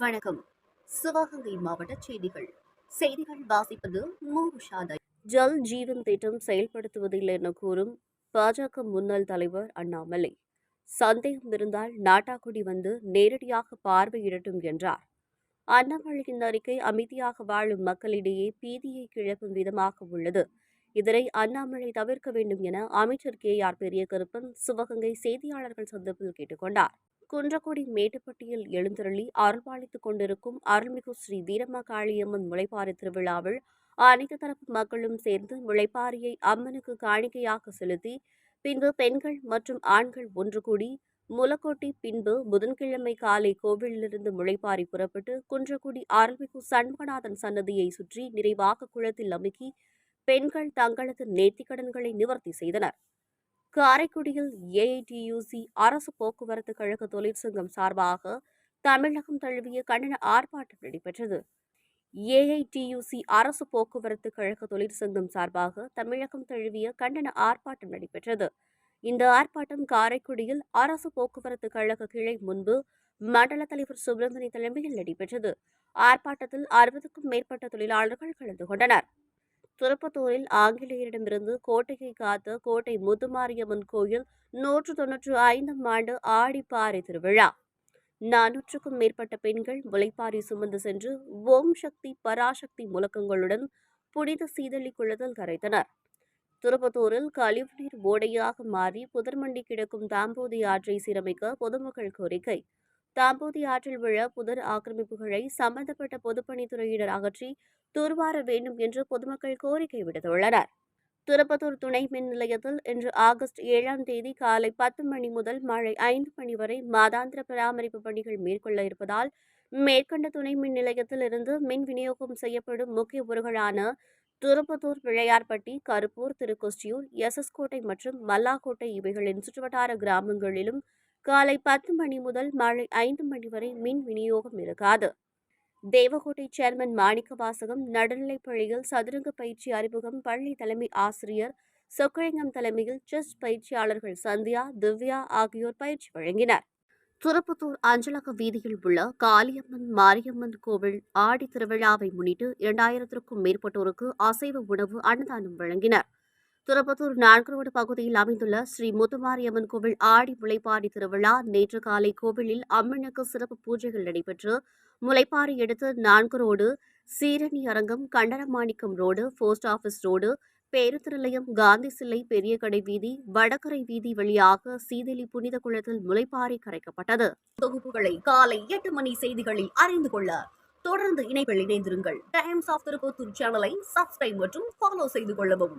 வணக்கம். சிவகங்கை மாவட்ட செய்திகள். செய்திகள் வாசிப்பது மூஷாதை ஜல் ஜீவன் திட்டம் செயல்படுத்துவதில் என கூறும்? பாஜக முன்னாள் தலைவர் அண்ணாமலை. சந்தேகம் இருந்தால் நாட்டாக்குடி வந்து நேரடியாக பார்வையிடட்டும் என்றார். அண்ணாமலையின் அறிக்கை அமைதியாக வாழும் மக்களிடையே பீதியை கிளப்பும் விதமாக உள்ளது. இதனை அண்ணாமலை தவிர்க்க வேண்டும் என அமைச்சர் கே. ஆர். பெரியகருப்பன் சிவகங்கை செய்தியாளர்கள் சந்திப்பில் கேட்டுக்கொண்டார். குன்றக்குடி மேட்டுப்பட்டியில் எழுந்தருளி அருள்பாலித்துக் கொண்டிருக்கும் அருள்மிகு ஸ்ரீ வீரம்மா காளியம்மன் முளைப்பாரி திருவிழாவில் அனைத்து தரப்பு மக்களும் சேர்ந்து முளைப்பாரியை அம்மனுக்கு காணிக்கையாக செலுத்தி பின்பு பெண்கள் மற்றும் ஆண்கள் ஒன்று கூடி முலக்கொட்டி பின்பு புதன்கிழமை காலை கோவிலிலிருந்து முளைப்பாரி புறப்பட்டு குன்றக்குடி அருள்மிகு சண்முகநாதன் சன்னதியை சுற்றி நிறைவாக குளத்தில் அமுக்கி பெண்கள் தங்களது நேர்த்திக்கடன்களை நிவர்த்தி செய்தனர். காரைக்குடியில் ஏஐடியூசி அரசு போக்குவரத்து கழக தொழிற்சங்கம் சார்பாக தமிழகம் தழுவிய கண்டன ஆர்ப்பாட்டம் நடைபெற்றது. ஏஐடியூசி அரசு போக்குவரத்து கழக தொழிற்சங்கம் சார்பாக தமிழகம் தழுவிய கண்டன ஆர்ப்பாட்டம் நடைபெற்றது. இந்த ஆர்ப்பாட்டம் காரைக்குடியில் அரசு போக்குவரத்து கழக கிளை முன்பு மண்டல தலைவர் சுப்பிரமணிய தலைமையில் நடைபெற்றது. ஆர்ப்பாட்டத்தில் அறுபதுக்கும் மேற்பட்ட தொழிலாளர்கள் கலந்து கொண்டனர். திருப்பத்தூரில் ஆங்கிலேயரிடமிருந்து கோட்டையை காத்த கோட்டை முத்துமாரியம்மன் கோயில் நூற்று தொன்னூற்று ஐந்தாம் ஆண்டு ஆடிப்பாறை திருவிழா. நானூற்றுக்கும் மேற்பட்ட பெண்கள் முளைப்பாரி சுமந்து சென்று ஓம் சக்தி பராசக்தி முழக்கங்களுடன் புனித சீதளி குளத்தில் கரைத்தனர். திருப்பத்தூரில் கழிவுநீர் ஓடையாக மாறி புதர்மண்டி கிடக்கும் தாம்போதி ஆற்றை சீரமைக்க பொதுமக்கள் கோரிக்கை. தாம்பூதி ஆற்றில் விழ புதர் ஆக்கிரமிப்புகளை சம்பந்தப்பட்ட பொதுப்பணித்துறையினர் அகற்றி தூர்வார வேண்டும் என்று பொதுமக்கள் கோரிக்கை விடுத்துள்ளனர். திருப்பத்தூர் துணை மின் நிலையத்தில் இன்று ஆகஸ்ட் ஏழாம் தேதி காலை பத்து மணி முதல் மாலை ஐந்து மணி வரை மாதாந்திர பராமரிப்பு பணிகள் மேற்கொள்ள இருப்பதால் மேற்கண்ட துணை மின் நிலையத்தில் இருந்து மின் விநியோகம் செய்யப்படும் முக்கிய ஊர்களான திருப்பத்தூர் பிள்ளையார்பட்டி கருப்பூர் திருக்கொஸ்டியூர் எஸ் கோட்டை மற்றும் மல்லாக்கோட்டை இவைகளின் சுற்றுவட்டார கிராமங்களிலும் காலை பத்து மணி முதல் மாலை ஐந்து மணி வரை மின் விநியோகம் இருக்காது. தேவகோட்டை சேர்மன் மாணிக்க வாசகம் நடுநிலைப் பள்ளியில் சதுரங்க பயிற்சி அறிமுகம் பள்ளி தலைமை ஆசிரியர் சொக்கலிங்கம் தலைமையில் செஸ் பயிற்சியாளர்கள் சந்தியா திவ்யா ஆகியோர் பயிற்சி வழங்கினர். திருப்பத்தூர் அஞ்சலக வீதியில் உள்ள காளியம்மன் மாரியம்மன் கோவில் ஆடி திருவிழாவை முன்னிட்டு இரண்டாயிரத்திற்கும் மேற்பட்டோருக்கு அசைவ உணவு அன்னதானம் வழங்கினர். திருப்பத்தூர் நான்கு பகுதியில் அமைந்துள்ள ஸ்ரீ முத்துமாரியம்மன் கோவில் ஆடி முளைப்பாடி திருவிழா நேற்று காலை கோவிலில் அம்மனுக்கு சிறப்பு பூஜைகள் நடைபெற்று முளைப்பாரி எடுத்து நான்கு ரோடு சீரணி அரங்கம் Kandanamanickam road post office road பேருந்து நிலையம் காந்தி சிலை பெரிய கடை வீதி வடகரை வீதி வழியாக சீதலி புனித குளத்தில் முளைப்பாறை கரைக்கப்பட்டது. தொகுப்புகளை காலை எட்டு மணி செய்திகளில் அறிந்து கொள்ள தொடர்ந்து இணைப்பில் இணைந்திருங்கள். டைம்ஸ் ஆஃப் திருப்பத்தூர் சேனலை சப்ஸ்கிரைப் மற்றும் ஃபாலோ செய்து கொள்ளவும்.